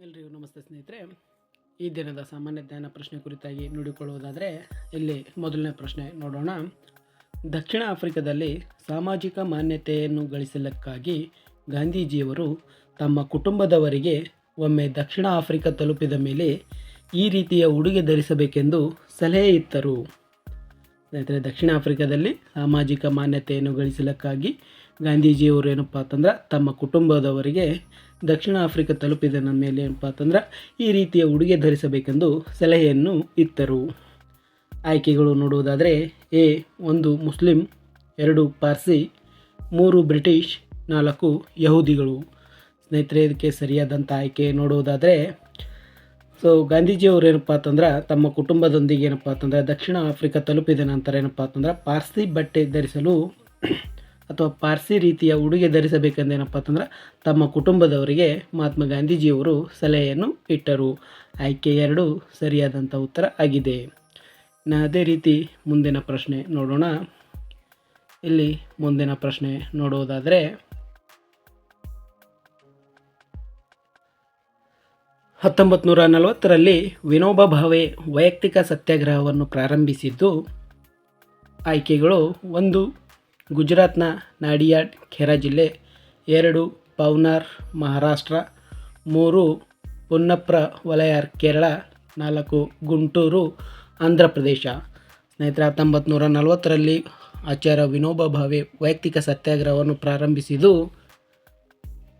ನಮಸ್ತೆ ಸ್ನೇಹಿತರೆ. ಈ ದಿನದ ಸಾಮಾನ್ಯ ಜ್ಞಾನ ಪ್ರಶ್ನೆ ಕುರಿತಾಗಿ ನೋಡಿಕೊಳ್ಳುವುದಾದರೆ, ಇಲ್ಲಿ ಮೊದಲನೇ ಪ್ರಶ್ನೆ ನೋಡೋಣ. ದಕ್ಷಿಣ ಆಫ್ರಿಕಾದಲ್ಲಿ ಸಾಮಾಜಿಕ ಮಾನ್ಯತೆಯನ್ನು ಗಳಿಸಲಿಕ್ಕಾಗಿ ಗಾಂಧೀಜಿಯವರು ತಮ್ಮ ಕುಟುಂಬದವರಿಗೆ ಒಮ್ಮೆ ದಕ್ಷಿಣ ಆಫ್ರಿಕಾ ತಲುಪಿದ ಮೇಲೆ ಈ ರೀತಿಯ ಉಡುಗೆ ಧರಿಸಬೇಕೆಂದು ಸಲಹೆ ಇತ್ತರು. ಸ್ನೇಹಿತರೆ, ದಕ್ಷಿಣ ಆಫ್ರಿಕಾದಲ್ಲಿ ಸಾಮಾಜಿಕ ಮಾನ್ಯತೆಯನ್ನು ಗಳಿಸಲಿಕ್ಕಾಗಿ ಗಾಂಧೀಜಿಯವರು ಏನಪ್ಪ ಅಂತಂದ್ರೆ ತಮ್ಮ ಕುಟುಂಬದವರಿಗೆ ದಕ್ಷಿಣ ಆಫ್ರಿಕಾ ತಲುಪಿದ ಮೇಲೆ ಏನಪ್ಪ ಅಂತಂದ್ರೆ ಈ ರೀತಿಯ ಉಡುಗೆ ಧರಿಸಬೇಕೆಂದು ಸಲಹೆಯನ್ನು ಇತ್ತರು. ಆಯ್ಕೆಗಳು ನೋಡುವುದಾದರೆ, ಎ, ಒಂದು ಮುಸ್ಲಿಂ, ಎರಡು ಪಾರ್ಸಿ, ಮೂರು ಬ್ರಿಟಿಷ್, ನಾಲ್ಕು ಯಹೂದಿಗಳು. ಸ್ನೇಹಿತರೆ, ಇದಕ್ಕೆ ಸರಿಯಾದಂಥ ಆಯ್ಕೆ ನೋಡುವುದಾದರೆ ಸೊ ಗಾಂಧೀಜಿಯವರು ಏನಪ್ಪ ಅಂತಂದ್ರೆ, ತಮ್ಮ ಕುಟುಂಬದೊಂದಿಗೆ ಏನಪ್ಪ ಅಂತಂದ್ರೆ, ದಕ್ಷಿಣ ಆಫ್ರಿಕಾ ತಲುಪಿದ ನಂತರ ಏನಪ್ಪ ಅಂತಂದ್ರೆ, ಪಾರ್ಸಿ ಬಟ್ಟೆ ಧರಿಸಲು ಅಥವಾ ಪಾರ್ಸಿ ರೀತಿಯ ಉಡುಗೆ ಧರಿಸಬೇಕೆಂದು ಏನಪ್ಪ ಅಂತಂದ್ರೆ, ತಮ್ಮ ಕುಟುಂಬದವರಿಗೆ ಮಹಾತ್ಮ ಗಾಂಧೀಜಿಯವರು ಸಲಹೆಯನ್ನು ಇಟ್ಟರು. ಆಯ್ಕೆ ಎರಡು ಸರಿಯಾದಂಥ ಉತ್ತರ ಆಗಿದೆ. ಇನ್ನು ಅದೇ ರೀತಿ ಮುಂದಿನ ಪ್ರಶ್ನೆ ನೋಡೋಣ. ಇಲ್ಲಿ ಮುಂದಿನ ಪ್ರಶ್ನೆ ನೋಡುವುದಾದರೆ ಹತ್ತೊಂಬತ್ತು ನೂರ ನಲವತ್ತರಲ್ಲಿ ವಿನೋಬ ಭಾವೆ ವೈಯಕ್ತಿಕ ಸತ್ಯಾಗ್ರಹವನ್ನು ಪ್ರಾರಂಭಿಸಿದ್ದು, ಆಯ್ಕೆಗಳು ಒಂದು, ಗುಜರಾತ್ನ ನಾಡಿಯಾಡ್, ಖೇರಾ ಜಿಲ್ಲೆ, ಎರಡು ಪೌನಾರ್ ಮಹಾರಾಷ್ಟ್ರ, ಮೂರು, ಪುನ್ನಪ್ರ ವಲಯಾರ್, ಕೇರಳ, ನಾಲ್ಕು, ಗುಂಟೂರು, ಆಂಧ್ರ ಪ್ರದೇಶ. ಸ್ನೇಹಿತರೆ ಹತ್ತೊಂಬತ್ತು ನೂರ ನಲವತ್ತರಲ್ಲಿ ಆಚಾರ್ಯ ವಿನೋಬ ಭಾವೆ ವೈಯಕ್ತಿಕ ಸತ್ಯಾಗ್ರಹವನ್ನು ಪ್ರಾರಂಭಿಸಿದ್ದು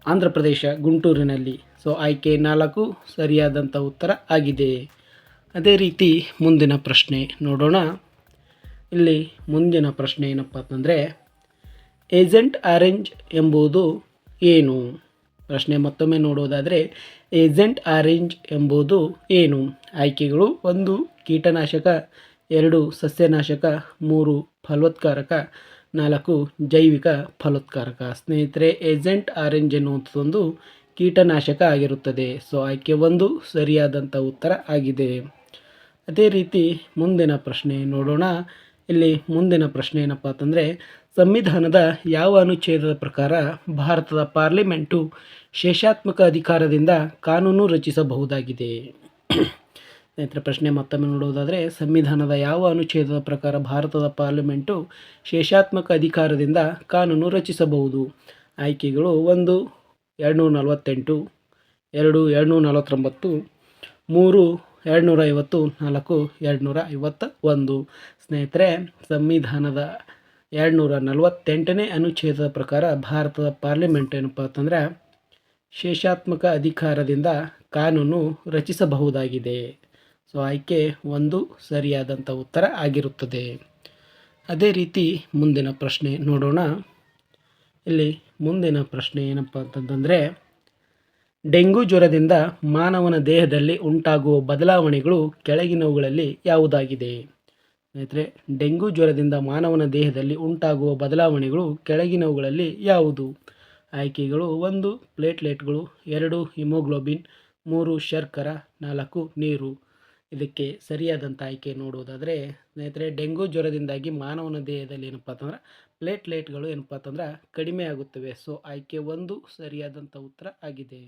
ಆಂಧ್ರ ಪ್ರದೇಶ ಗುಂಟೂರಿನಲ್ಲಿ. ಸೊ ಆಯ್ಕೆ ನಾಲ್ಕು ಸರಿಯಾದಂಥ ಉತ್ತರ ಆಗಿದೆ. ಅದೇ ರೀತಿ ಮುಂದಿನ ಪ್ರಶ್ನೆ ನೋಡೋಣ. ಇಲ್ಲಿ ಮುಂದಿನ ಪ್ರಶ್ನೆ ಏನಪ್ಪ ಅಂತಂದರೆ ಏಜೆಂಟ್ ಆರೆಂಜ್ ಎಂಬುದು ಏನು? ಪ್ರಶ್ನೆ ಮತ್ತೊಮ್ಮೆ ನೋಡೋದಾದರೆ, ಏಜೆಂಟ್ ಆರೆಂಜ್ ಎಂಬುದು ಏನು? ಆಯ್ಕೆಗಳು ಒಂದು ಕೀಟನಾಶಕ, ಎರಡು ಸಸ್ಯನಾಶಕ, ಮೂರು ಫಲವತ್ಕಾರಕ ನಾಲ್ಕು, ಜೈವಿಕ ಫಲೋತ್ಕಾರಕ. ಸ್ನೇಹಿತರೆ, ಏಜೆಂಟ್ ಆರೆಂಜ್ ಎನ್ನುವಂಥದ್ದೊಂದು ಕೀಟನಾಶಕ ಆಗಿರುತ್ತದೆ. ಸೊ, ಆಯ್ಕೆ ಒಂದು ಸರಿಯಾದಂಥ ಉತ್ತರ ಆಗಿದೆ. ಅದೇ ರೀತಿ ಮುಂದಿನ ಪ್ರಶ್ನೆ ನೋಡೋಣ. ಇಲ್ಲಿ ಮುಂದಿನ ಪ್ರಶ್ನೆ ಏನಪ್ಪ ಅಂತಂದರೆ, ಸಂವಿಧಾನದ ಯಾವ ಅನುಚ್ಛೇದದ ಪ್ರಕಾರ ಭಾರತದ ಪಾರ್ಲಿಮೆಂಟು ಶೇಷಾತ್ಮಕ ಅಧಿಕಾರದಿಂದ ಕಾನೂನು ರಚಿಸಬಹುದಾಗಿದೆ? ಸ್ನೇಹಿತರೆ, ಪ್ರಶ್ನೆ ಮತ್ತೊಮ್ಮೆ ನೋಡುವುದಾದರೆ, ಸಂವಿಧಾನದ ಯಾವ ಅನುಚ್ಛೇದದ ಪ್ರಕಾರ ಭಾರತದ ಪಾರ್ಲಿಮೆಂಟು ಶೇಷಾತ್ಮಕ ಅಧಿಕಾರದಿಂದ ಕಾನೂನು ರಚಿಸಬಹುದು? ಆಯ್ಕೆಗಳು ಒಂದು ಎರಡುನೂರ ನಲವತ್ತೆಂಟು ಎರಡು ಎರಡುನೂರ ನಲವತ್ತೊಂಬತ್ತು ಮೂರು ಎರಡುನೂರ ಐವತ್ತು ನಾಲ್ಕು ಎರಡುನೂರ ಐವತ್ತ ಒಂದು ಸ್ನೇಹಿತರೆ, ಸಂವಿಧಾನದ ಎರಡುನೂರ ನಲವತ್ತೆಂಟನೇ ಅನುಚ್ಛೇದದ ಪ್ರಕಾರ ಭಾರತದ ಪಾರ್ಲಿಮೆಂಟ್ ಏನಪ್ಪ ಅಂತಂದರೆ, ಶೇಷಾತ್ಮಕ ಅಧಿಕಾರದಿಂದ ಕಾನೂನು ರಚಿಸಬಹುದಾಗಿದೆ. ಸೊ ಆಯ್ಕೆ ಒಂದು ಸರಿಯಾದಂಥ ಉತ್ತರ ಆಗಿರುತ್ತದೆ. ಅದೇ ರೀತಿ ಮುಂದಿನ ಪ್ರಶ್ನೆ ನೋಡೋಣ. ಇಲ್ಲಿ ಮುಂದಿನ ಪ್ರಶ್ನೆ ಏನಪ್ಪ ಅಂತಂತಂದರೆ ಡೆಂಗು ಜ್ವರದಿಂದ ಮಾನವನ ದೇಹದಲ್ಲಿ ಉಂಟಾಗುವ ಬದಲಾವಣೆಗಳು ಕೆಳಗಿನವುಗಳಲ್ಲಿ ಯಾವುದಾಗಿದೆ? ಸ್ನೇಹಿತರೆ, ಡೆಂಗು ಜ್ವರದಿಂದ ಮಾನವನ ದೇಹದಲ್ಲಿ ಉಂಟಾಗುವ ಬದಲಾವಣೆಗಳು ಕೆಳಗಿನವುಗಳಲ್ಲಿ ಯಾವುದು? ಆಯ್ಕೆಗಳು ಒಂದು, ಪ್ಲೇಟ್ಲೆಟ್ಗಳು ಎರಡು, ಹಿಮೋಗ್ಲೋಬಿನ್, ಮೂರು, ಶರ್ಕರ, ನಾಲ್ಕು, ನೀರು. ಇದಕ್ಕೆ ಸರಿಯಾದಂಥ ಆಯ್ಕೆ ನೋಡುವುದಾದರೆ, ಸ್ನೇಹಿತರೆ, ಡೆಂಗು ಜ್ವರದಿಂದಾಗಿ ಮಾನವನ ದೇಹದಲ್ಲಿ ಏನಪ್ಪ ಅಂತಂದ್ರೆ ಪ್ಲೇಟ್ಲೇಟ್ಗಳು ಏನಪ್ಪ ಅಂತಂದ್ರೆ ಕಡಿಮೆ ಆಗುತ್ತವೆ. ಸೊ ಆಯ್ಕೆ ಒಂದು ಸರಿಯಾದಂಥ ಉತ್ತರ ಆಗಿದೆ.